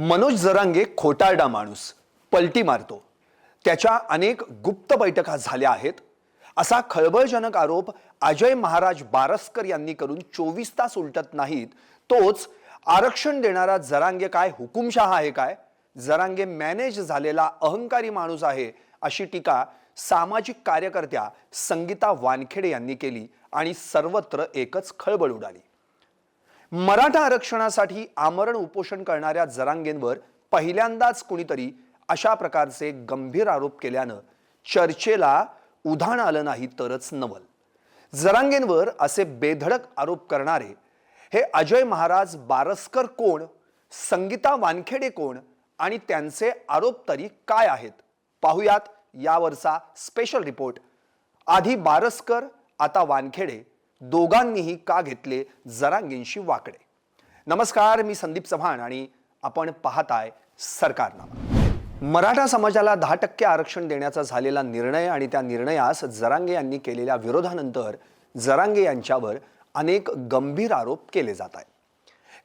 मनोज जरांगे खोटारडा माणूस पलटी मारतो. त्याच्या अनेक गुप्त बैठका झाल्या आहेत. असा खळबळजनक आरोप अजय महाराज बारस्कर यांनी करून चोवीस तास उलटत नाहीत. तोच आरक्षण देणारा जरांगे काय हुकुमशहा आहे काय? जरांगे मॅनेज झालेला अहंकारी माणूस आहे अशी टीका सामाजिक कार्यकर्त्या संगीता वानखेडे यांनी केली आणि सर्वत्र एकच खळबळ उडाली. मराठा आरक्षणासाठी आमरण उपोषण करणाऱ्या जरांगेंवर पहिल्यांदाच कुणीतरी अशा प्रकारचे गंभीर आरोप केल्यानं चर्चेला उधाण आलं नाही तरच नवल. जरांगेंवर असे बेधडक आरोप करणारे हे अजय महाराज बारस्कर कोण संगीता वानखेडे कोण आणि त्यांचे आरोप तरी काय आहेत? पाहुयात यावरचा स्पेशल रिपोर्ट आधी बारस्कर आता वानखेडे. दोघांनीही का घेतले जरांगींशी वाकडे? नमस्कार मी संदीप चव्हाण आणि आपण पाहताय सरकारनामा. मराठा समाजाला दहा टक्के आरक्षण देण्याचा झालेला निर्णय आणि त्या निर्णयास जरांगे यांनी केलेल्या विरोधानंतर जरांगे यांच्यावर अनेक गंभीर आरोप केले जात आहेत.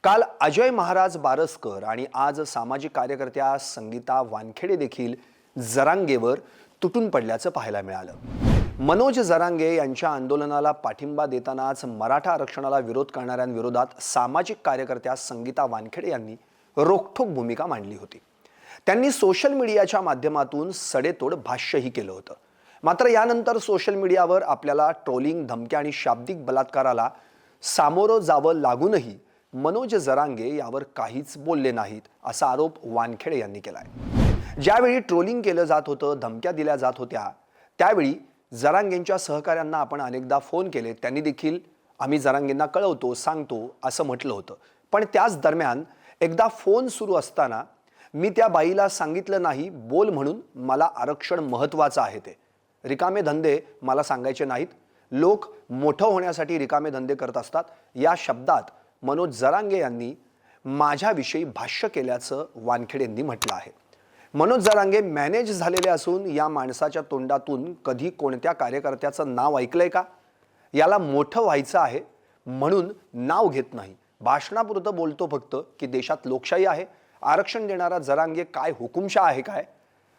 काल अजय महाराज बारसकर आणि आज सामाजिक कार्यकर्त्या संगीता वानखेडे देखील जरांगेवर तुटून पडल्याचं पाहायला मिळालं. मनोज जरांगे यांच्या आंदोलनाला पाठिंबा देतानाच मराठा आरक्षणाला विरोध करणाऱ्यांविरोधात सामाजिक कार्यकर्त्या संगीता वानखेडे यांनी रोखठोक भूमिका मांडली होती. त्यांनी सोशल मीडियाच्या माध्यमातून सडेतोड भाष्यही केलं होतं. मात्र यानंतर सोशल मीडियावर आपल्याला ट्रोलिंग धमक्या आणि शाब्दिक बलात्काराला सामोरं जावं लागूनही मनोज जरांगे यावर काहीच बोलले नाहीत असा आरोप वानखेडे यांनी केला आहे ज्यावेळी ट्रोलिंग केलं जात होतं धमक्या दिल्या जात होत्या त्यावेळी जरांगेंच्या सहकाऱ्यांना आपण अनेकदा फोन केले त्यांनी देखील आम्ही जरांगेंना कळवतो सांगतो असं म्हटलं होतं. पण त्याच दरम्यान एकदा फोन सुरू असताना मी त्या बाईला सांगितलं नाही बोल म्हणून मला आरक्षण महत्त्वाचं आहे ते. रिकामे धंदे मला सांगायचे नाहीत. लोक मोठं होण्यासाठी रिकामे धंदे करत असतात. या शब्दात मनोज जरांगे यांनी माझ्याविषयी भाष्य केल्याचं वानखेडेंनी म्हटलं आहे. मनोज जरांगे मॅनेज झालेले असून या माणसाच्या तोंडातून कधी कोणत्या कार्यकर्त्याचं नाव ऐकलंय का? याला मोठं व्हायचं आहे म्हणून नाव घेत नाही. भाषणापुरतं बोलतो फक्त की देशात लोकशाही आहे. आरक्षण देणारा जरांगे काय हुकुमशा आहे काय?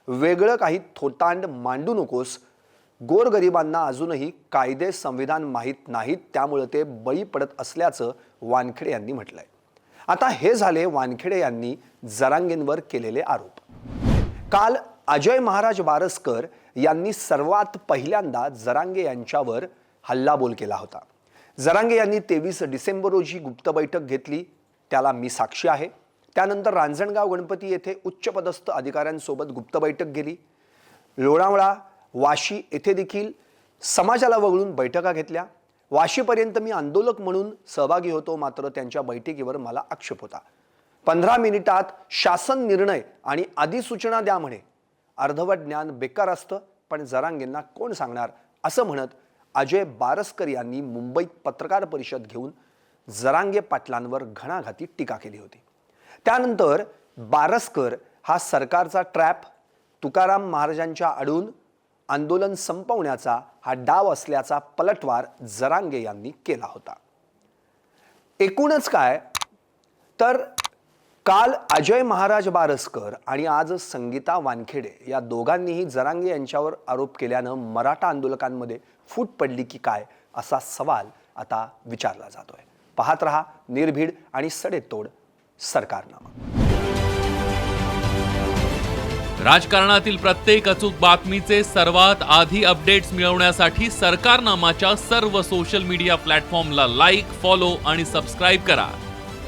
वेगळं काही थोतांड मांडू नकोस. गोरगरिबांना अजूनही कायदे संविधान माहीत नाहीत. त्यामुळे ते बळी पडत असल्याचं वानखेडे यांनी म्हटलंय. आता हे झाले वानखेडे यांनी जरांगेंवर केलेले आरोप. काल अजय महाराज बारसकर यांनी सर्वात पहिल्यांदा जरांगे यांच्यावर हल्लाबोल केला होता. जरांगे यांनी तेवीस डिसेंबर रोजी गुप्त बैठक घेतली त्याला मी साक्षी आहे. त्यानंतर रांजणगाव गणपती येथे उच्चपदस्थ अधिकाऱ्यांसोबत गुप्त बैठक गेली. लोणावळा वाशी येथे देखील समाजाला वगळून बैठका घेतल्या. वाशीपर्यंत मी आंदोलक म्हणून सहभागी होतो मात्र त्यांच्या बैठकीवर मला आक्षेप होता. पंधरा मिनिटात शासन निर्णय आणि अधिसूचना द्या म्हणे. अर्धवट ज्ञान बेकार असतं पण जरांगेंना कोण सांगणार? असं म्हणत अजय बारस्कर यांनी मुंबईत पत्रकार परिषद घेऊन जरांगे पाटलांवर घणाघाती टीका केली होती. त्यानंतर बारस्कर हा सरकारचा ट्रॅप तुकाराम महाराजांच्या आडून आंदोलन संपवण्याचा हा डाव असल्याचा पलटवार जरांगे यांनी केला होता. एकूणच काय? तर काल अजय महाराज बारसकर आणि आज संगीता वानखेडे या दोघांनीही जरांगे यांच्यावर आरोप केल्यानं मराठा आंदोलकांमध्ये फूट पडली की काय असा सवाल आता विचारला जातोय. पाहत रहा निर्भीड आणि सडेतोड सरकारनामा राजकारणातील प्रत्येक अचूक बातमीचे सर्वात आधी अपडेट्स मिळवण्यासाठी सरकारनामाच्या सर्व सोशल मीडिया प्लॅटफॉर्मला लाईक फॉलो आणि सबस्क्राईब करा.